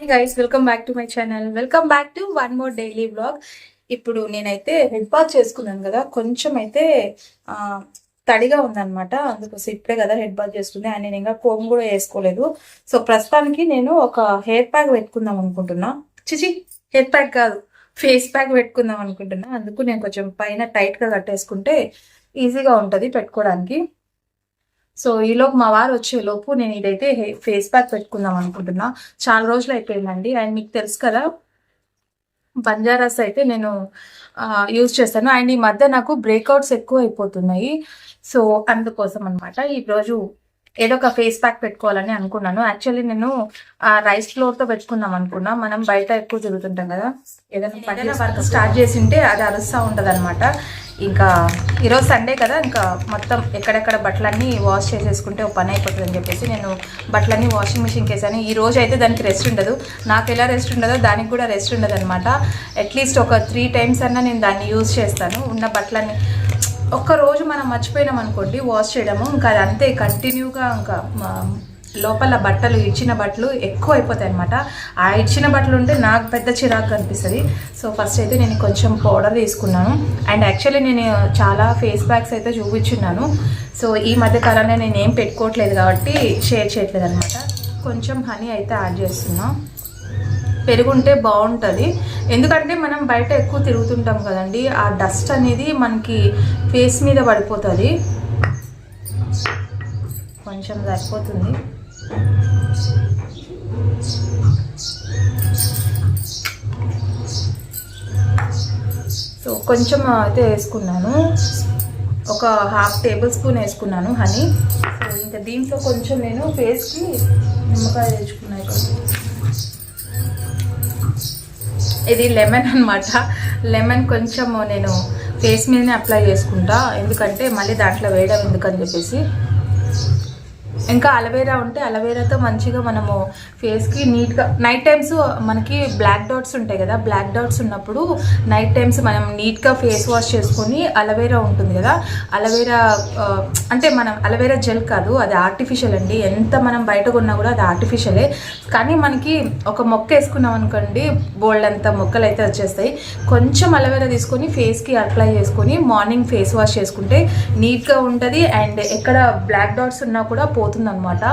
Guys welcome back to my channel welcome back to one more daily blog ఇప్పుడు నేనైతే head bath చేసుకున్నాను కదా కొంచెం అయితే తడిగా ఉందన్నమాట. అందుకోసం ఇప్పుడే కదా హెడ్ బాత్ చేసుకుంది అండ్ నేను ఇంకా కోమ్ కూడా వేసుకోలేదు. సో ప్రస్తుతానికి నేను ఒక హెయిర్ ప్యాక్ పెట్టుకుందాం అనుకుంటున్నా. చిచి హెయిర్ ప్యాక్ కాదు ఫేస్ ప్యాక్ పెట్టుకుందాం అనుకుంటున్నా. అందుకు నేను కొంచెం పైన టైట్గా కట్టేసుకుంటే ఈజీగా ఉంటుంది పెట్టుకోవడానికి. సో ఈలోపు మా వారు వచ్చేలోపు నేను ఇదైతే ఫేస్ ప్యాక్ పెట్టుకుందాం అనుకుంటున్నా. చాలా రోజులు అయిపోయిందండి. అండ్ మీకు తెలుసు కదా బంజారాస్ అయితే నేను యూజ్ చేస్తాను. అండ్ ఈ మధ్య నాకు బ్రేక్అవుట్స్ ఎక్కువ అయిపోతున్నాయి సో అందుకోసం అనమాట ఈరోజు ఏదో ఒక ఫేస్ ప్యాక్ పెట్టుకోవాలని అనుకున్నాను. యాక్చువల్లీ నేను రైస్ ఫ్లోర్తో పెట్టుకుందాం అనుకున్నా. మనం బయట ఎక్కువ తిరుగుతుంటాం కదా ఏదైనా పని వర్క్ స్టార్ట్ చేసింటే అది అరుస్తూ ఉంటది అనమాట ఇంకా ఈరోజు సండే కదా ఇంకా మొత్తం ఎక్కడెక్కడ బట్టలన్నీ వాష్ చేసేసుకుంటే ఒక పని అయిపోతుంది అని చెప్పేసి నేను బట్టలన్నీ వాషింగ్ మిషన్కి వేసాను ఈ రోజు అయితే దానికి రెస్ట్ ఉండదు. నాకు ఎలా రెస్ట్ ఉండదో దానికి కూడా రెస్ట్ ఉండదు అనమాట అట్లీస్ట్ ఒక త్రీ టైమ్స్ అన్నా నేను దాన్ని యూజ్ చేస్తాను. ఉన్న బట్టలన్నీ ఒక్కరోజు మనం మర్చిపోయినాం అనుకోండి వాష్ చేయడము. ఇంకా అది అంతే కంటిన్యూగా ఇంకా లోపల బట్టలు ఇచ్చిన బట్టలు ఎక్కువ అయిపోతాయి అనమాట ఆ ఇచ్చిన బట్టలు ఉంటే నాకు పెద్ద చిరాకు అనిపిస్తుంది. సో ఫస్ట్ అయితే నేను కొంచెం పౌడర్ తీసుకున్నాను. అండ్ యాక్చువల్లీ నేను చాలా ఫేస్ ప్యాక్స్ అయితే చూపించున్నాను. సో ఈ మధ్య కాలంలో నేను ఏం పెట్టుకోవట్లేదు కాబట్టి షేర్ చేయట్లేదు అనమాట కొంచెం హనీ అయితే యాడ్ చేస్తున్నాను పెరుగుంటే బాగుంటుంది. ఎందుకంటే మనం బయట ఎక్కువ తిరుగుతుంటాం కదండి ఆ డస్ట్ అనేది మనకి ఫేస్ మీద పడిపోతుంది. కొంచెం సరిపోతుంది. సో కొంచెం అయితే వేసుకున్నాను. ఒక హాఫ్ టేబుల్ స్పూన్ వేసుకున్నాను హనీ. సో ఇంకా దీంట్లో కొంచెం నేను ఫేస్కి నిమ్మకాయ తెచ్చుకున్నాను. ఇది లెమన్ అన్నమాట. లెమన్ కొంచెం నేను ఫేస్ మీదనే అప్లై చేసుకుంటా. ఎందుకంటే మళ్ళీ దాంట్లో వేయడం ఎందుకని చెప్పేసి. ఇంకా అలవేరా ఉంటే అలవేరాతో మంచిగా మనము ఫేస్కి నీట్గా నైట్ టైమ్స్ మనకి బ్లాక్ డాట్స్ ఉంటాయి కదా బ్లాక్ డాట్స్ ఉన్నప్పుడు నైట్ టైమ్స్ మనం నీట్గా ఫేస్ వాష్ చేసుకొని అలవేరా ఉంటుంది కదా. అలవేరా అంటే మనం అలవేరా జెల్ కాదు అది ఆర్టిఫిషియల్ అండి. ఎంత మనం బయట కొన్నా కూడా అది ఆర్టిఫిషియలే కానీ మనకి ఒక మొక్క వేసుకున్నాం అనుకోండి బోల్డ్ అంత మొక్కలు అయితే వచ్చేస్తాయి. కొంచెం అలవేరా తీసుకొని ఫేస్కి అప్లై చేసుకొని మార్నింగ్ ఫేస్ వాష్ చేసుకుంటే నీట్గా ఉంటుంది అండ్ ఎక్కడ బ్లాక్ డాట్స్ ఉన్నా కూడా పోతుందనమాట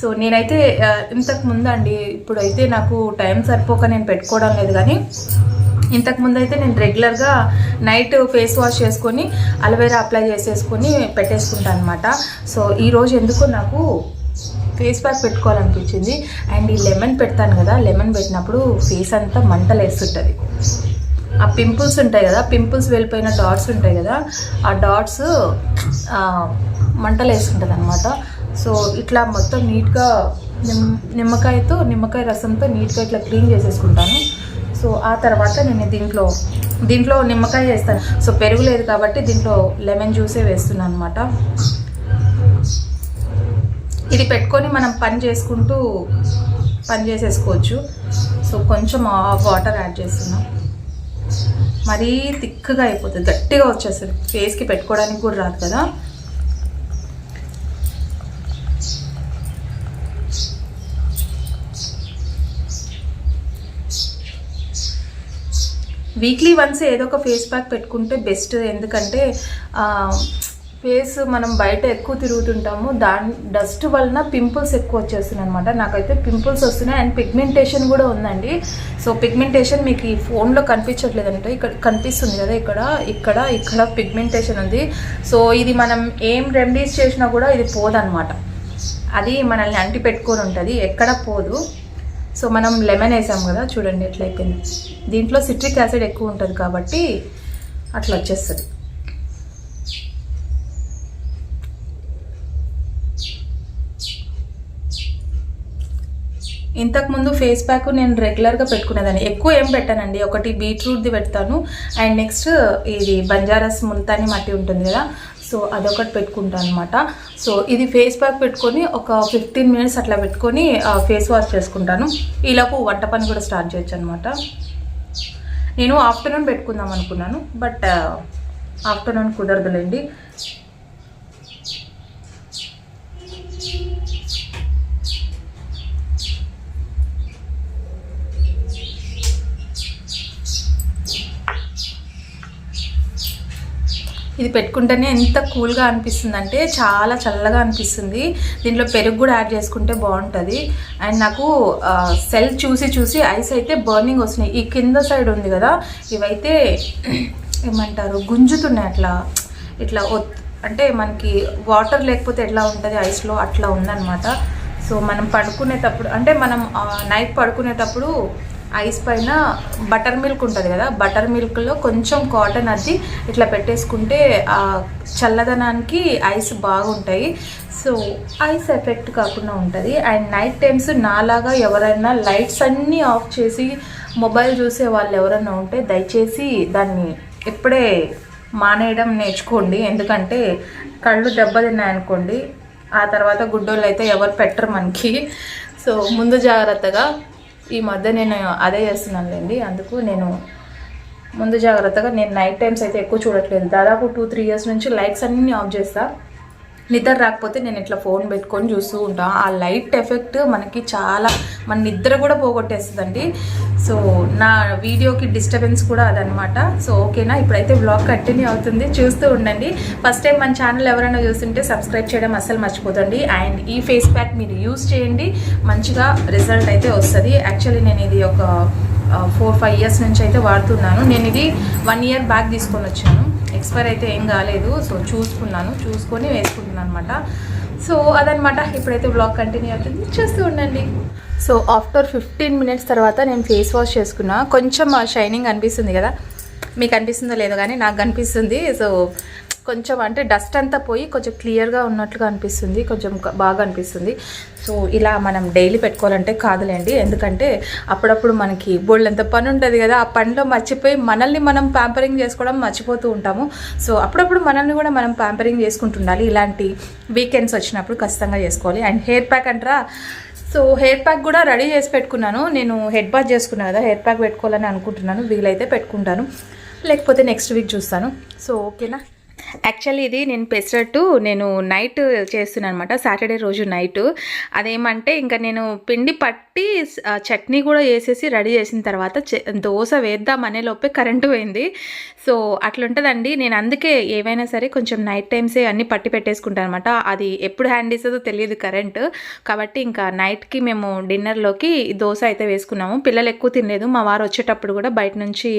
సో నేనైతే ఆ, ఇంతకు ముందండి ఇప్పుడైతే నాకు టైం సరిపోక నేను పెట్టుకోవడం లేదు కానీ ఇంతకు ముందు అయితే నేను రెగ్యులర్గా నైట్ ఫేస్ వాష్ చేసుకొని అలవేరా అప్లై చేసేసుకొని పెట్టేసుకుంటాను అనమాట సో ఈరోజు ఎందుకో నాకు ఫేస్ ప్యాక్ పెట్టుకోవాలనిపించింది. అండ్ ఈ లెమన్ పెడతాను కదా లెమన్ పెట్టినప్పుడు ఫేస్ అంతా మంటలు వేస్తుంటుంది ఆ పింపుల్స్ ఉంటాయి కదా పింపుల్స్ వెళ్ళిపోయిన డాట్స్ ఉంటాయి కదా ఆ డాట్స్ మంటలు వేసుకుంటుంది అనమాట సో ఇట్లా మొత్తం నీట్గా నిమ్ నిమ్మకాయతో నిమ్మకాయ రసంతో నీట్గా ఇట్లా క్లీన్ చేసేసుకుంటాను. సో ఆ తర్వాత నేను దీంట్లో దీంట్లో నిమ్మకాయ వేస్తాను. సో పెరుగు లేదు కాబట్టి దీంట్లో లెమన్ జ్యూసే వేస్తున్నాను అనమాట ఇది పెట్టుకొని మనం పని చేసుకుంటూ పని చేసేసుకోవచ్చు. సో కొంచెం వాటర్ యాడ్ చేస్తున్నాం. మరీ థిక్గా అయిపోతుంది. గట్టిగా వచ్చేస్తుంది. ఫేస్కి పెట్టుకోవడానికి కూడా రాదు కదా. వీక్లీ వన్స్ ఏదో ఒక ఫేస్ ప్యాక్ పెట్టుకుంటే బెస్ట్. ఎందుకంటే ఫేస్ మనం బయట ఎక్కువ తిరుగుతుంటాము. దాని డస్ట్ వలన పింపుల్స్ ఎక్కువ వచ్చేస్తున్నాయి అనమాట నాకైతే పింపుల్స్ వస్తున్నాయి. అండ్ పిగ్మెంటేషన్ కూడా ఉందండి. సో పిగ్మెంటేషన్ మీకు ఈ ఫోన్లో కనిపించట్లేదంటే ఇక్కడ కనిపిస్తుంది కదా ఇక్కడ ఇక్కడ ఇక్కడ పిగ్మెంటేషన్ ఉంది. సో ఇది మనం ఏం రెమెడీస్ చేసినా కూడా ఇది పోదనమాట అది మనల్ని అంటి పెట్టుకొని ఉంటుంది. ఎక్కడ పోదు. సో మనం లెమన్ వేసాం కదా చూడండి ఎట్లయిపోయింది. దీంట్లో సిట్రిక్ యాసిడ్ ఎక్కువ ఉంటుంది కాబట్టి అట్లా వచ్చేస్తుంది. ఇంతకుముందు ఫేస్ ప్యాక్ నేను రెగ్యులర్గా పెట్టుకునేదాన్ని. ఎక్కువ ఏం పెట్టానండి. ఒకటి బీట్రూట్ది పెడతాను. అండ్ నెక్స్ట్ ఇది బంజారాస్ ముల్తాని మట్టి ఉంటుంది కదా. సో అదొకటి పెట్టుకుంటాను అనమాట సో ఇది ఫేస్ ప్యాక్ పెట్టుకొని ఒక ఫిఫ్టీన్ మినిట్స్ అట్లా పెట్టుకొని ఫేస్ వాష్ చేసుకుంటాను. ఈలోపు వంట పని కూడా స్టార్ట్ చేయొచ్చు అనమాట నేను ఆఫ్టర్నూన్ పెట్టుకుందాం అనుకున్నాను. బట్ ఆఫ్టర్నూన్ కుదరదులేండి. ఇది పెట్టుకుంటేనే ఎంత కూల్గా అనిపిస్తుంది అంటే చాలా చల్లగా అనిపిస్తుంది. దీంట్లో పెరుగు కూడా యాడ్ చేసుకుంటే బాగుంటుంది. అండ్ నాకు సెల్ చూసి చూసి ఐస్ అయితే బర్నింగ్ వస్తున్నాయి. ఈ కింద సైడ్ ఉంది కదా ఇవైతే ఏమంటారు గుంజుతున్నాయి అట్లా. ఇట్లా అంటే మనకి వాటర్ లేకపోతే ఎట్లా ఉంటుంది ఐస్లో? అట్లా ఉందన్నమాట. సో మనం పడుకునేటప్పుడు అంటే మనం నైట్ పడుకునేటప్పుడు ఐస్ పైన బటర్ మిల్క్ ఉంటుంది కదా బటర్ మిల్క్లో కొంచెం కాటన్ అద్ది ఇట్లా పెట్టేసుకుంటే ఆ చల్లదనానికి ఐస్ బాగుంటాయి. సో ఐస్ ఎఫెక్ట్ కాకుండా ఉంటుంది. అండ్ నైట్ టైమ్స్ నాలాగా ఎవరైనా లైట్స్ అన్నీ ఆఫ్ చేసి మొబైల్ చూసే వాళ్ళు ఎవరైనా ఉంటే దయచేసి దాన్ని ఇప్పుడే మానేయడం నేర్చుకోండి. ఎందుకంటే కళ్ళు దెబ్బతిన్నాయనుకోండి. ఆ తర్వాత గుడ్డోళ్ళు అయితే ఎవరు పెట్టరు మనకి. సో ముందు జాగ్రత్తగా ఈ మధ్య నేను అదే చేస్తున్నానులేండి. అందుకు నేను ముందు జాగ్రత్తగా నేను నైట్ టైమ్స్ అయితే ఎక్కువ చూడట్లేదు. దాదాపు టూ త్రీ ఇయర్స్ నుంచి లైట్స్ అన్నీ ఆఫ్ చేస్తాను నిద్ర రాకపోతే నేను ఇట్లా ఫోన్ పెట్టుకొని చూస్తూ ఉంటాను ఆ లైట్ ఎఫెక్ట్ మనకి చాలా మన నిద్ర కూడా పోగొట్టేస్తుందండి. సో నా వీడియోకి డిస్టర్బెన్స్ కూడా అదనమాట. సో ఓకేనా? ఇప్పుడైతే బ్లాగ్ కంటిన్యూ అవుతుంది. చూస్తూ ఉండండి. ఫస్ట్ టైం మన ఛానల్ ఎవరైనా చూస్తుంటే సబ్స్క్రైబ్ చేయడం అస్సలు మర్చిపోతండి. అండ్ ఈ ఫేస్ ప్యాక్ మీరు యూస్ చేయండి. మంచిగా రిజల్ట్ అయితే వస్తుంది. యాక్చువల్లీ నేను ఇది ఒక ఫోర్ ఫైవ్ ఇయర్స్ నుంచి అయితే వాడుతున్నాను. నేను ఇది వన్ ఇయర్ బ్యాక్ తీసుకొని వచ్చాను. ఎక్స్పైర్ అయితే ఏం కాలేదు. సో చూసుకున్నాను. చూసుకొని వేసుకుంటున్నాను అనమాట సో అదనమాట ఇప్పుడైతే బ్లాగ్ కంటిన్యూ అవుతుంది. చూస్తూ ఉండండి. సో ఆఫ్టర్ ఫిఫ్టీన్ మినిట్స్ తర్వాత నేను ఫేస్ వాష్ చేసుకున్నా. కొంచెం షైనింగ్ అనిపిస్తుంది కదా. మీకు అనిపిస్తుందో లేదో కానీ నాకు అనిపిస్తుంది. సో కొంచెం అంటే డస్ట్ అంతా పోయి కొంచెం క్లియర్గా ఉన్నట్లుగా అనిపిస్తుంది. కొంచెం బాగా అనిపిస్తుంది. సో ఇలా మనం డైలీ పెట్టుకోవాలంటే కాదులేండి. ఎందుకంటే అప్పుడప్పుడు మనకి బోల్డంత పని ఉంటుంది కదా ఆ పనిలో మర్చిపోయి మనల్ని మనం ప్యాంపరింగ్ చేసుకోవడం మర్చిపోతూ ఉంటాము. సో అప్పుడప్పుడు మనల్ని కూడా మనం ప్యాంపరింగ్ చేసుకుంటుండాలి. ఇలాంటి వీకెండ్స్ వచ్చినప్పుడు ఖచ్చితంగా చేసుకోవాలి. అండ్ హెయిర్ ప్యాక్ అంటారా? సో హెయిర్ ప్యాక్ కూడా రెడీ చేసి పెట్టుకున్నాను. నేను హెడ్ బాత్ చేసుకున్నాను కదా హెయిర్ ప్యాక్ పెట్టుకోవాలని అనుకుంటున్నాను. వీలైతే పెట్టుకుంటాను. లేకపోతే నెక్స్ట్ వీక్ చూస్తాను. సో ఓకేనా? యాక్చువల్లీ ఇది నేను పెసరట్టు నేను నైట్ చేస్తున్నాను అనమాట సాటర్డే రోజు నైట్ అదేమంటే ఇంకా నేను పిండి పట్టి చట్నీ కూడా వేసేసి రెడీ చేసిన తర్వాత దోశ వేద్దాం అనే లోపే కరెంటు పోయింది. సో అట్లుంటుందండి. నేను అందుకే ఏవైనా సరే కొంచెం నైట్ టైమ్సే అన్నీ పట్టి పెట్టేసుకుంటాను అనమాట అది ఎప్పుడు హ్యాండ్ ఇస్తుందో తెలియదు కరెంటు కాబట్టి ఇంకా నైట్కి మేము డిన్నర్లోకి దోశ అయితే వేసుకున్నాము. పిల్లలు ఎక్కువ తినలేదు. మా వారు వచ్చేటప్పుడు కూడా బయట నుంచి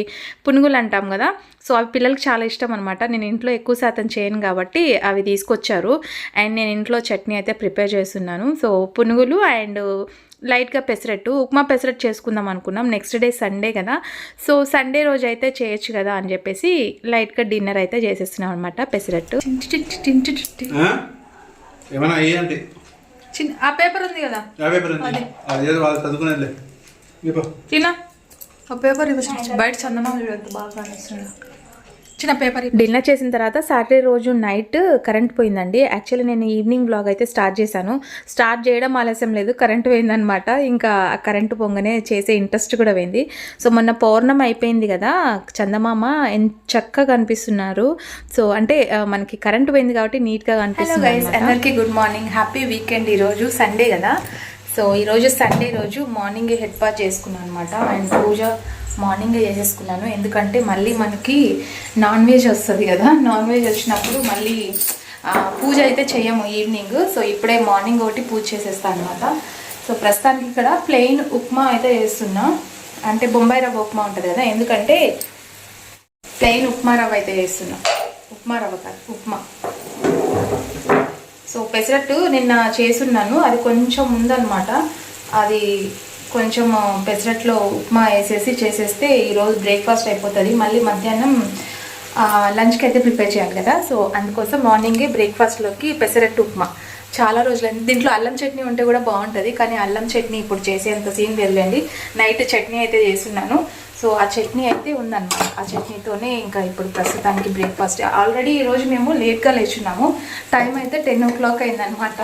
పునుగులు అంటాం కదా. సో అవి పిల్లలకి చాలా ఇష్టం అనమాట నేను ఇంట్లో ఎక్కువ శాతం చేయను కాబట్టి అవి తీసుకొచ్చారు. అండ్ నేను ఇంట్లో చట్నీ అయితే ప్రిపేర్ చేస్తున్నాను. సో పునుగులు అండ్ లైట్గా పెసరట్టు ఉప్మా పెసరట్టు చేసుకుందాం అనుకున్నాం. నెక్స్ట్ డే సండే కదా. సో సండే రోజు అయితే చేయొచ్చు కదా అని చెప్పేసి లైట్గా డిన్నర్ అయితే చేసేస్తున్నాం అనమాట పెసరట్టు. ఆ? పేపర్ ఉంది కదా. తినా ఆ పేపర్ బయట చూడద్దు బాగా చిన్న పేపర్ డిన్నర్ చేసిన తర్వాత సాటర్డే రోజు నైట్ కరెంట్ పోయిందండి. యాక్చువల్లీ నేను ఈవినింగ్ బ్లాగ్ అయితే స్టార్ట్ చేశాను. స్టార్ట్ చేయడం ఆలస్యం లేదు. కరెంట్ పోయిందనమాట ఇంకా ఆ కరెంటు పొంగనే చేసే ఇంట్రెస్ట్ కూడా పోయింది. సో మొన్న పౌర్ణమి అయిపోయింది కదా. చందమామ ఎంత చక్కగా కనిపిస్తున్నారు సో అంటే మనకి కరెంట్ పోయింది కాబట్టి నీట్గా కనిపిస్తుంది అందరికీ గుడ్ మార్నింగ్ హ్యాపీ వీకెండ్ ఈరోజు. సండే కదా. సో ఈరోజు సండే రోజు మార్నింగ్ హెడ్ బాత్ చేసుకున్నాను అనమాట అండ్ పూజ మార్నింగే చేసేసుకున్నాను. ఎందుకంటే మళ్ళీ మనకి నాన్ వెజ్ వస్తుంది కదా. నాన్ వెజ్ వచ్చినప్పుడు మళ్ళీ పూజ అయితే చేయము ఈవినింగ్. సో ఇప్పుడే మార్నింగ్ ఒకటి పూజ చేసేస్తాను అనమాట సో ప్రస్తుతానికి ఇక్కడ ప్లెయిన్ ఉప్మా అయితే చేస్తున్నా. అంటే బొంబాయి రవ్వ ఉప్మా ఉంటుంది కదా. ఎందుకంటే ప్లెయిన్ ఉప్మా రవ్వ అయితే చేస్తున్నా. ఉప్మా రవ్వ కాదు ఉప్మా. సో పెసరట్టు నిన్న చేసున్నాను అది కొంచెం ఉందన్నమాట. అది కొంచెం పెసరట్లో ఉప్మా వేసేసి చేసేస్తే ఈరోజు బ్రేక్ఫాస్ట్ అయిపోతుంది. మళ్ళీ మధ్యాహ్నం లంచ్కి అయితే ప్రిపేర్ చేయాలి కదా. సో అందుకోసం మార్నింగే బ్రేక్ఫాస్ట్లోకి పెసరట్టు ఉప్మా. చాలా రోజులైంది. దీంట్లో అల్లం చట్నీ ఉంటే కూడా బాగుంటుంది కానీ అల్లం చట్నీ ఇప్పుడు చేసేంత సీన్ వెళ్ళండి నైట్ చట్నీ అయితే చేస్తున్నాను. సో ఆ చట్నీ అయితే ఉందన్నమాట. ఆ చట్నీతోనే ఇంకా ఇప్పుడు ప్రస్తుతానికి బ్రేక్ఫాస్ట్. ఆల్రెడీ ఈరోజు మేము లేట్గా లేచున్నాము. టైం అయితే టెన్ ఓ క్లాక్ అయిందనమాట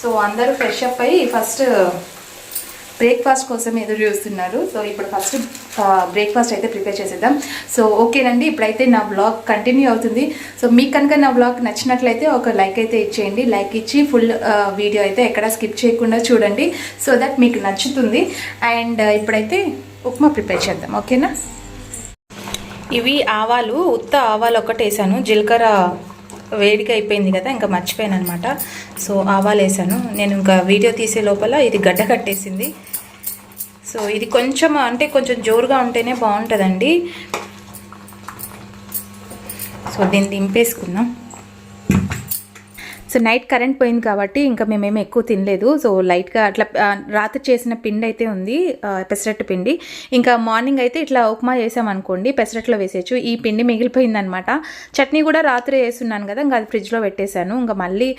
సో అందరూ ఫ్రెష్ అప్ అయ్యి ఫస్ట్ బ్రేక్ఫాస్ట్ కోసం ఎదురు చూస్తున్నారు. సో ఇప్పుడు ఫస్ట్ బ్రేక్ఫాస్ట్ అయితే ప్రిపేర్ చేసేద్దాం. సో ఓకేనండి. ఇప్పుడైతే నా బ్లాగ్ కంటిన్యూ అవుతుంది. సో మీకు కనుక నా బ్లాగ్ నచ్చినట్లయితే ఒక లైక్ అయితే ఇచ్చేయండి. లైక్ ఇచ్చి ఫుల్ వీడియో అయితే ఎక్కడ స్కిప్ చేయకుండా చూడండి. సో దట్ మీకు నచ్చుతుంది. అండ్ ఇప్పుడైతే ఉప్మా ప్రిపేర్ చేద్దాం. ఓకేనా? ఇవి ఆవాలు ఉత్త ఆవాలు ఒకటేసాను. జీలకర్ర వేడిగా అయిపోయింది కదా ఇంకా మర్చిపోయాను అనమాట సో ఆవాలు వేసాను. నేను ఇంకా వీడియో తీసే లోపల ఇది గడ్డ కట్టేసింది. సో ఇది కొంచెం అంటే కొంచెం జోరుగా ఉంటేనే బాగుంటుందండి. సో దీన్ని దింపేసుకుందాం. సో నైట్ కరెంట్ పోయింది కాబట్టి ఇంకా మేమేమి ఎక్కువ తినలేదు. సో లైట్గా అట్లా రాత్రి చేసిన పిండి అయితే ఉంది పెసరట్టు పిండి. ఇంకా మార్నింగ్ అయితే ఇట్లా ఉప్మా చేసామనుకోండి పెసరట్లో వేసేయచ్చు. ఈ పిండి మిగిలిపోయిందనమాట చట్నీ కూడా రాత్రి వేస్తున్నాను కదా ఇంకా అది ఫ్రిడ్జ్లో పెట్టేశాను. ఇంకా మళ్ళీ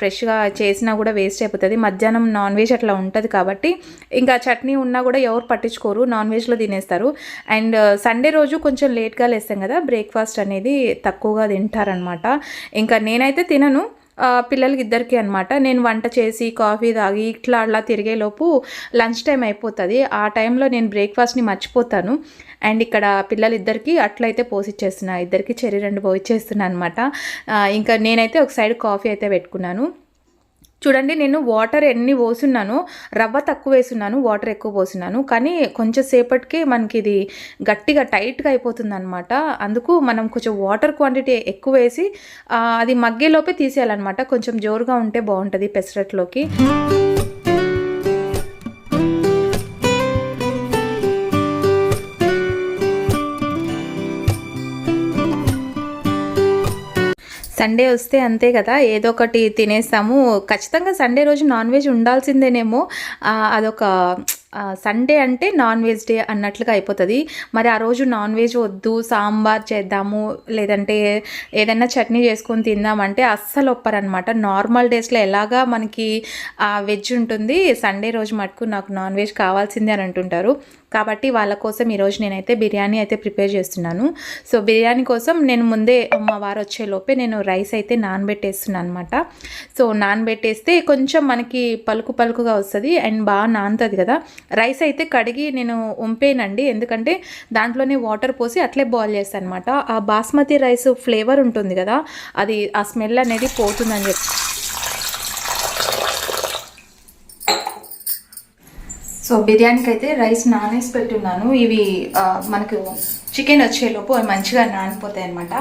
ఫ్రెష్గా చేసినా కూడా వేస్ట్ అయిపోతుంది. మధ్యాహ్నం నాన్ వెజ్ అట్లా ఉంటుంది కాబట్టి ఇంకా చట్నీ ఉన్నా కూడా ఎవరు పట్టించుకోరు నాన్ వెజ్లో తినేస్తారు. అండ్ సండే రోజు కొంచెం లేట్గా లేస్తాం కదా బ్రేక్ఫాస్ట్ అనేది తక్కువగా తింటారనమాట ఇంకా నేనైతే తినను. పిల్లలకి ఇద్దరికి అనమాట నేను వంట చేసి కాఫీ తాగి ఇట్లా అలా తిరిగేలోపు లంచ్ టైం అయిపోతుంది. ఆ టైంలో నేను బ్రేక్ఫాస్ట్ని మర్చిపోతాను. అండ్ ఇక్కడ పిల్లలిద్దరికి అట్లయితే పోసిచ్చేస్తున్నా. ఇద్దరికి చెర్రీ రెండు పోయిచ్చేస్తున్నా అనమాట ఇంకా నేనైతే ఒక సైడ్ కాఫీ అయితే పెట్టుకున్నాను. చూడండి నేను వాటర్ ఎన్ని పోసున్నాను రవ్వ తక్కువ వేసున్నాను వాటర్ ఎక్కువ పోసున్నాను. కానీ కొంచెం సేపటికే మనకి ఇది గట్టిగా టైట్గా అయిపోతుంది అనమాట అందుకు మనం కొంచెం వాటర్ క్వాంటిటీ ఎక్కువ వేసి అది మగ్గేలోపే తీసేయాలన్నమాట. కొంచెం జోరుగా ఉంటే బాగుంటుంది పెసరట్లోకి. సండే వస్తే అంతే కదా ఏదో ఒకటి తినేస్తాము. ఖచ్చితంగా సండే రోజు నాన్ వెజ్ ఉండాల్సిందేనేమో. అదొక సండే అంటే నాన్ వెజ్ డే అన్నట్లుగా అయిపోతుంది. మరి ఆ రోజు నాన్ వెజ్ వద్దు సాంబార్ చేద్దాము లేదంటే ఏదైనా చట్నీ చేసుకొని తిందామంటే అస్సలు ఒప్పరనమాట నార్మల్ డేస్లో ఎలాగా మనకి వెజ్ ఉంటుంది సండే రోజు మటుకు నాకు నాన్ వెజ్ కావాల్సిందే అని అంటుంటారు. కాబట్టి వాళ్ళ కోసం ఈరోజు నేనైతే బిర్యానీ అయితే ప్రిపేర్ చేస్తున్నాను. సో బిర్యానీ కోసం నేను ముందే మా వారు వచ్చేలోపే నేను రైస్ అయితే నానబెట్టేస్తున్నాను అనమాట సో నానబెట్టేస్తే కొంచెం మనకి పలుకు పలుకుగా వస్తుంది అండ్ బాగా నానుతుంది కదా. రైస్ అయితే కడిగి నేను ఉంపేనండి. ఎందుకంటే దాంట్లోనే వాటర్ పోసి అట్లే బాయిల్ చేస్తాను అనమాట ఆ బాస్మతి రైస్ ఫ్లేవర్ ఉంటుంది కదా అది ఆ స్మెల్ అనేది పోతుందని చెప్పి సో బిర్యానీకి అయితే రైస్ నానేసి పెట్టున్నాను. ఇవి మనకు చికెన్ వచ్చేలోపు అవి మంచిగా నానిపోతాయి అనమాట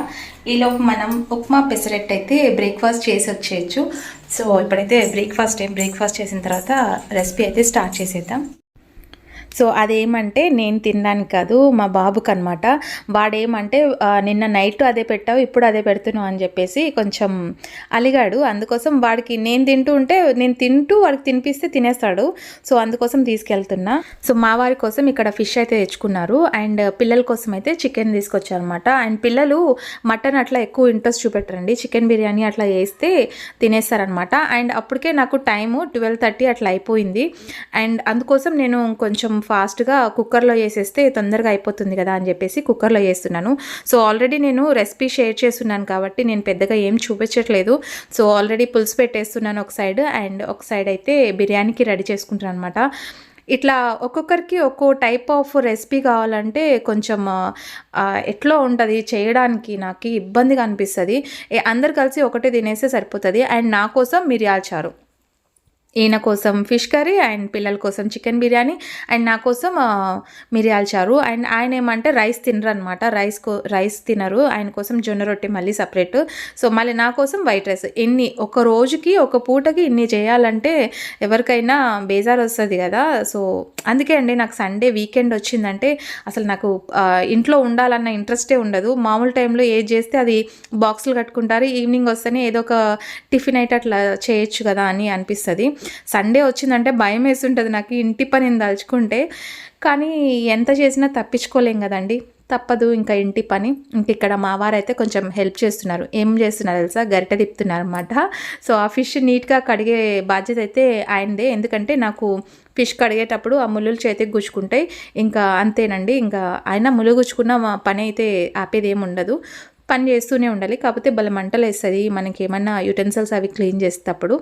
ఈలోపు మనం ఉప్మా పెసరెట్ అయితే బ్రేక్ఫాస్ట్ చేసి వచ్చేయచ్చు. సో ఇప్పుడైతే బ్రేక్ఫాస్ట్ బ్రేక్ఫాస్ట్ చేసిన తర్వాత రెసిపీ అయితే స్టార్ట్ చేసేద్దాం. సో అదేమంటే నేను తినడానికి కాదు మా బాబుకి అనమాట వాడేమంటే నిన్న నైట్ అదే పెట్టావు ఇప్పుడు అదే పెడుతున్నావు అని చెప్పేసి కొంచెం అలిగాడు. అందుకోసం వాడికి నేను తింటూ ఉంటే నేను తింటూ వాడికి తినిపిస్తే తినేస్తాడు. సో అందుకోసం తీసుకెళ్తున్నా. సో మా వారి కోసం ఇక్కడ ఫిష్ అయితే తెచ్చుకున్నారు. అండ్ పిల్లల కోసం అయితే చికెన్ తీసుకొచ్చారు అనమాట అండ్ పిల్లలు మటన్ అట్లా ఎక్కువ ఇంట్రెస్ట్ చూపెట్టరండి. చికెన్ బిర్యానీ అట్లా చేస్తే తినేస్తారనమాట అండ్ అప్పటికే నాకు టైము ట్వెల్వ్ థర్టీ అట్లా అయిపోయింది. అండ్ అందుకోసం నేను కొంచెం ఫాస్ట్గా కుక్కర్లో వేసేస్తే తొందరగా అయిపోతుంది కదా అని చెప్పేసి కుక్కర్లో వేస్తున్నాను. సో ఆల్రెడీ నేను రెసిపీ షేర్ చేస్తున్నాను కాబట్టి నేను పెద్దగా ఏం చూపించట్లేదు. సో ఆల్రెడీ పులుసు పెట్టేస్తున్నాను ఒక సైడ్ అండ్ ఒక సైడ్ అయితే బిర్యానీకి రెడీ చేసుకుంటాను అనమాట ఇట్లా ఒక్కొక్కరికి ఒక్కో టైప్ ఆఫ్ రెసిపీ కావాలంటే కొంచెం ఎట్లా ఉంటుంది చేయడానికి నాకు ఇబ్బందిగా అనిపిస్తుంది. అందరు కలిసి ఒకటే తినేస్తే సరిపోతుంది అండ్ నా కోసం మిరియాల చారు. ఈయన కోసం ఫిష్ కర్రీ అండ్ పిల్లల కోసం చికెన్ బిర్యానీ అండ్ నా కోసం మిరియాల చారు. అండ్ ఆయన ఏమంటే రైస్ తినరు అనమాట రైస్ కో రైస్ తినరు. ఆయన కోసం జొన్న రొట్టె మళ్ళీ సపరేట్. సో మళ్ళీ నా కోసం వైట్ రైస్. ఇన్ని ఒక రోజుకి ఒక పూటకి ఇన్ని చేయాలంటే ఎవరికైనా బేజార్ వస్తుంది కదా. సో అందుకే అండి నాకు సండే వీకెండ్ వచ్చిందంటే అసలు నాకు ఇంట్లో ఉండాలన్న ఇంట్రెస్టే ఉండదు. మామూలు టైంలో ఏది చేస్తే అది బాక్సులు కట్టుకుంటారు. ఈవినింగ్ వస్తేనే ఏదో ఒక టిఫిన్ అయితే అట్లా చేయొచ్చు కదా అని అనిపిస్తుంది. సండే వచ్చిందంటే భయం వేస్తుంటుంది నాకు ఇంటి పనిని దలుచుకుంటే కానీ ఎంత చేసినా తప్పించుకోలేం కదండి. తప్పదు ఇంకా ఇంటి పని. ఇంక ఇక్కడ మా వారైతే కొంచెం హెల్ప్ చేస్తున్నారు. ఏం చేస్తున్నారు తెలుసా? గరిట తిప్పుతున్నారు అనమాట సో ఆ ఫిష్ నీట్గా కడిగే బాధ్యత అయితే ఆయనదే. ఎందుకంటే నాకు ఫిష్ కడిగేటప్పుడు ఆ ముళ్ళులు చేతికి గుచ్చుకుంటాయి. ఇంకా అంతేనండి. ఇంకా ఆయన ముళ్ళు గుచ్చుకున్న పని అయితే ఆపేది ఏమి ఉండదు. పని చేస్తూనే ఉండాలి. కాకపోతే భలే మంటలు వేస్తుంది మనకి ఏమన్నా యూటెన్సిల్స్ అవి క్లీన్ చేసేటప్పుడు.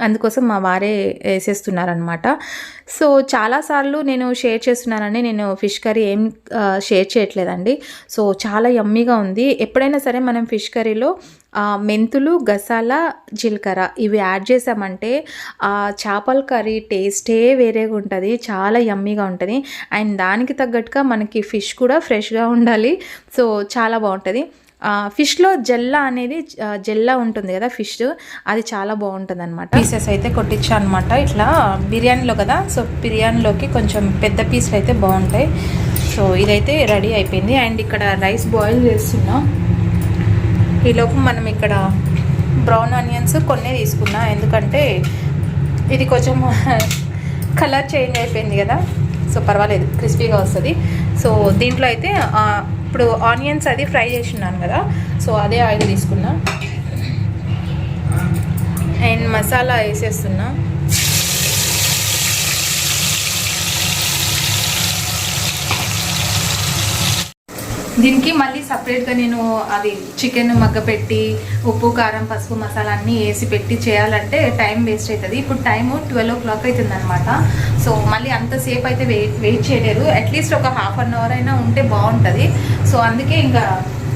అందుకోసం మా వారే వేసేస్తున్నారనమాట సో చాలాసార్లు నేను షేర్ చేస్తున్నానని నేను ఫిష్ కర్రీ ఏం షేర్ చేయట్లేదండి. సో చాలా యమ్మీగా ఉంది. ఎప్పుడైనా సరే మనం ఫిష్ కర్రీలో మెంతులు గసాల జీలకర్ర ఇవి యాడ్ చేసామంటే ఆ చేపల కర్రీ టేస్టే వేరేగా ఉంటుంది. చాలా యమ్మీగా ఉంటుంది. అండ్ దానికి తగ్గట్టుగా మనకి ఫిష్ కూడా ఫ్రెష్గా ఉండాలి. సో చాలా బాగుంటుంది. ఫిష్లో జెల్లా అనేది జెల్లా ఉంటుంది కదా ఫిష్ అది చాలా బాగుంటుంది అనమాట పీసెస్ అయితే కొట్టించా అనమాట ఇట్లా బిర్యానీలో కదా సో బిర్యానీలోకి కొంచెం పెద్ద పీసులు అయితే బాగుంటాయి. సో ఇదైతే రెడీ అయిపోయింది. అండ్ ఇక్కడ రైస్ బాయిల్ చేస్తున్నాం. ఈలోపు మనం ఇక్కడ బ్రౌన్ ఆనియన్స్ కొన్ని తీసుకున్నా. ఎందుకంటే ఇది కొంచెం కలర్ చేంజ్ అయిపోయింది కదా. సో పర్వాలేదు క్రిస్పీగా వస్తుంది. సో దీంట్లో అయితే ఇప్పుడు ఆనియన్స్ అది ఫ్రై చేసిన్నాను కదా సో అదే ఆయిల్ తీసుకున్నా. అండ్ మసాలా వేసేస్తున్నా. దీనికి మళ్ళీ సపరేట్గా నేను అది చికెన్ మగ్గపెట్టి ఉప్పు కారం పసుపు మసాలా అన్నీ వేసి పెట్టి చేయాలంటే టైం వేస్ట్ అవుతుంది. ఇప్పుడు టైము ట్వెల్వ్ ఓ క్లాక్ అవుతుంది అనమాట సో మళ్ళీ అంతసేపు అయితే వెయిట్ వెయిట్ చేయలేరు. అట్లీస్ట్ ఒక హాఫ్ అన్ అవర్ అయినా ఉంటే బాగుంటుంది. సో అందుకే ఇంకా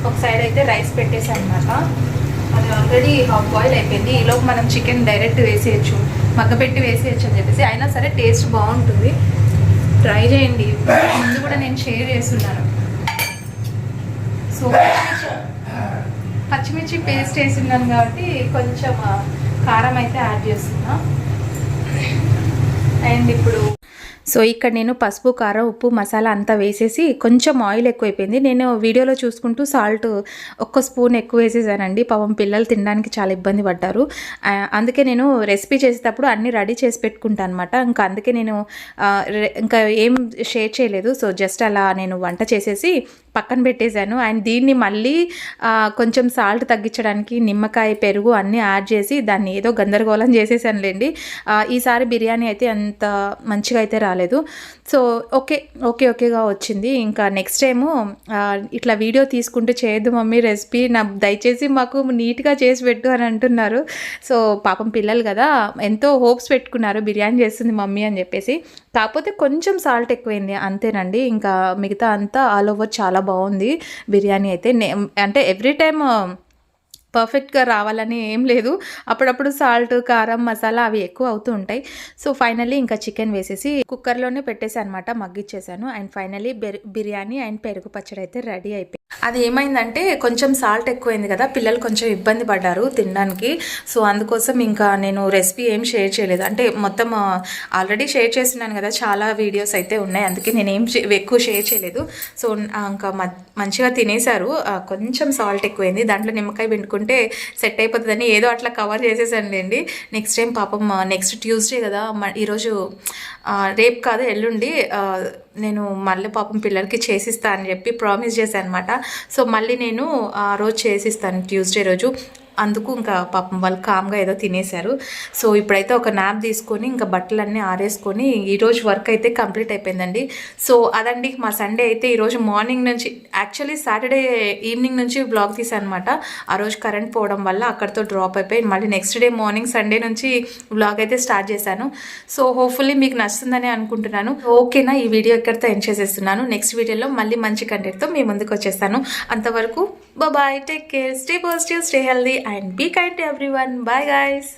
ఒక సైడ్ అయితే రైస్ పెట్టేసాను అనమాట అది ఆల్రెడీ హాఫ్ బాయిల్ అయిపోయింది. ఈలోపు మనం చికెన్ డైరెక్ట్ వేసేయచ్చు మగ్గపెట్టి వేసేయచ్చు అని చెప్పేసి. అయినా సరే టేస్ట్ బాగుంటుంది. ట్రై చేయండి. ముందు కూడా నేను షేర్ చేస్తున్నాను. సో పచ్చిమిర్చి పేస్ట్ వేసిన్నాను కాబట్టి కొంచెం కారం అయితే యాడ్ చేస్తున్నా. అండ్ ఇప్పుడు సో ఇక్కడ నేను పసుపు కారం ఉప్పు మసాలా అంతా వేసేసి కొంచెం ఆయిల్ ఎక్కువైపోయింది. నేను వీడియోలో చూసుకుంటూ సాల్ట్ ఒక్క స్పూన్ ఎక్కువ వేసేసానండి. పాపం పిల్లలు తినడానికి చాలా ఇబ్బంది పడ్డారు. అందుకే నేను రెసిపీ చేసేటప్పుడు అన్నీ రెడీ చేసి పెట్టుకుంటాను అనమాట ఇంకా అందుకే నేను ఇంకా ఏం షేర్ చేయలేదు. సో జస్ట్ అలా నేను వంట చేసేసి పక్కన పెట్టేశాను. అండ్ దీన్ని మళ్ళీ కొంచెం సాల్ట్ తగ్గించడానికి నిమ్మకాయ పెరుగు అన్నీ యాడ్ చేసి దాన్ని ఏదో గందరగోళం చేసేసానులేండి. లేండి ఈసారి బిర్యానీ అయితే అంత మంచిగా అయితే రాలేదు. సో ఓకే ఓకే ఓకేగా వచ్చింది. ఇంకా నెక్స్ట్ టైము ఇట్లా వీడియో తీసుకుంటూ చేయొద్దు మమ్మీ రెసిపీ. నా దయచేసి మాకు నీట్గా చేసి పెట్టు అని అంటున్నారు. సో పాపం పిల్లలు కదా ఎంతో హోప్స్ పెట్టుకున్నారు బిర్యానీ చేస్తుంది మమ్మీ అని చెప్పేసి. కాకపోతే కొంచెం సాల్ట్ ఎక్కువైంది అంతేనండి. ఇంకా మిగతా అంతా ఆల్ ఓవర్ చాలా బాగుంది. బిర్యానీ అయితే నే- అంటే ఎవ్రీ టైమ్ పర్ఫెక్ట్గా రావాలని ఏం లేదు. అప్పుడప్పుడు సాల్ట్ కారం మసాలా అవి ఎక్కువ అవుతూ ఉంటాయి. సో ఫైనల్లీ ఇంకా చికెన్ వేసేసి కుక్కర్లోనే పెట్టేసి అనమాట మగ్గిచ్చేసాను అండ్ ఫైనల్లీ బిర్యానీ అండ్ పెరుగు పచ్చడి అయితే రెడీ అయిపోయింది. అది ఏమైందంటే కొంచెం సాల్ట్ ఎక్కువైంది కదా పిల్లలు కొంచెం ఇబ్బంది పడ్డారు తినడానికి. సో అందుకోసం ఇంకా నేను రెసిపీ ఏం షేర్ చేయలేదు. అంటే మొత్తం ఆల్రెడీ షేర్ చేస్తున్నాను కదా చాలా వీడియోస్ అయితే ఉన్నాయి. అందుకే నేను ఏం చే- ఎక్కువ షేర్ చేయలేదు. సో ఇంకా మ- మంచిగా తినేశారు. కొంచెం సాల్ట్ ఎక్కువైంది. దాంట్లో నిమ్మకాయ పిండుకుంటే సెట్ అయిపోతుందని ఏదో అట్లా కవర్ చేసేసానులేండి నెక్స్ట్ టైం పాపం నెక్స్ట్ ట్యూస్డే కదా ఈరోజు రేపు కాదు ఎల్లుండి నేను మళ్ళీ పాపం పిల్లలకి చేసిస్తా అని చెప్పి ప్రామిస్ చేశాను అనమాట సో మళ్ళీ నేను ఆ రోజు చేసిస్తాను ట్యూస్డే రోజు. అందుకు ఇంకా పాపం వాళ్ళు కామ్గా ఏదో తినేశారు. సో ఇప్పుడైతే ఒక నాప్ తీసుకొని ఇంకా బట్టలన్నీ ఆరేసుకొని ఈరోజు వర్క్ అయితే కంప్లీట్ అయిపోయిందండి. సో అదండి మా సండే అయితే ఈరోజు మార్నింగ్ నుంచి యాక్చువల్లీ సాటర్డే ఈవినింగ్ నుంచి బ్లాగ్ తీసాను అనమాట ఆ రోజు కరెంట్ పోవడం వల్ల అక్కడితో డ్రాప్ అయిపోయి మళ్ళీ నెక్స్ట్ డే మార్నింగ్ సండే నుంచి బ్లాగ్ అయితే స్టార్ట్ చేశాను. సో హోప్ఫుల్లీ మీకు నచ్చుతుందని అనుకుంటున్నాను. ఓకేనా ఈ వీడియో ఇక్కడితో ఎండ్ చేసేస్తున్నాను. నెక్స్ట్ వీడియోలో మళ్ళీ మంచి కంటెంట్తో మీ ముందుకు వచ్చేస్తాను. అంతవరకు bye take care stay positive stay healthy and be kind to everyone bye guys